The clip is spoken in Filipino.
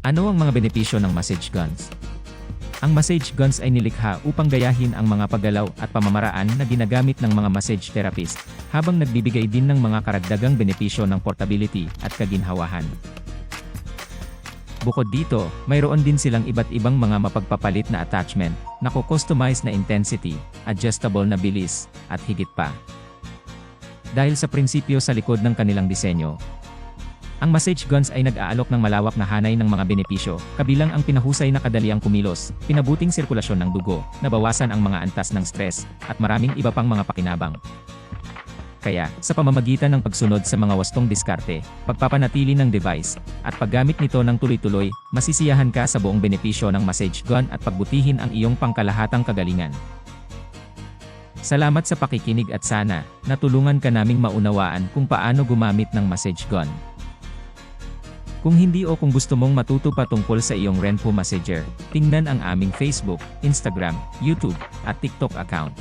Ano ang mga benepisyo ng massage guns? Ang massage guns ay nilikha upang gayahin ang mga paggalaw at pamamaraan na ginagamit ng mga massage therapist, habang nagbibigay din ng mga karagdagang benepisyo ng portability at kaginhawahan. Bukod dito, mayroon din silang iba't ibang mga mapagpapalit na attachment, na customize na intensity, adjustable na bilis, at higit pa. Dahil sa prinsipyo sa likod ng kanilang disenyo, ang massage guns ay nag-aalok ng malawak na hanay ng mga benepisyo, kabilang ang pinahusay na kadaliang kumilos, pinabuting sirkulasyon ng dugo, nabawasan ang mga antas ng stress, at maraming iba pang mga pakinabang. Kaya, sa pamamagitan ng pagsunod sa mga wastong diskarte, pagpapanatili ng device, at paggamit nito ng tuloy-tuloy, masisiyahan ka sa buong benepisyo ng massage gun at pagbutihin ang iyong pangkalahatang kagalingan. Salamat sa pakikinig at sana, natulungan ka naming maunawaan kung paano gumamit ng massage gun. Kung hindi o kung gusto mong matuto pa tungkol sa iyong Renpo Messenger, tingnan ang aming Facebook, Instagram, YouTube, at TikTok account.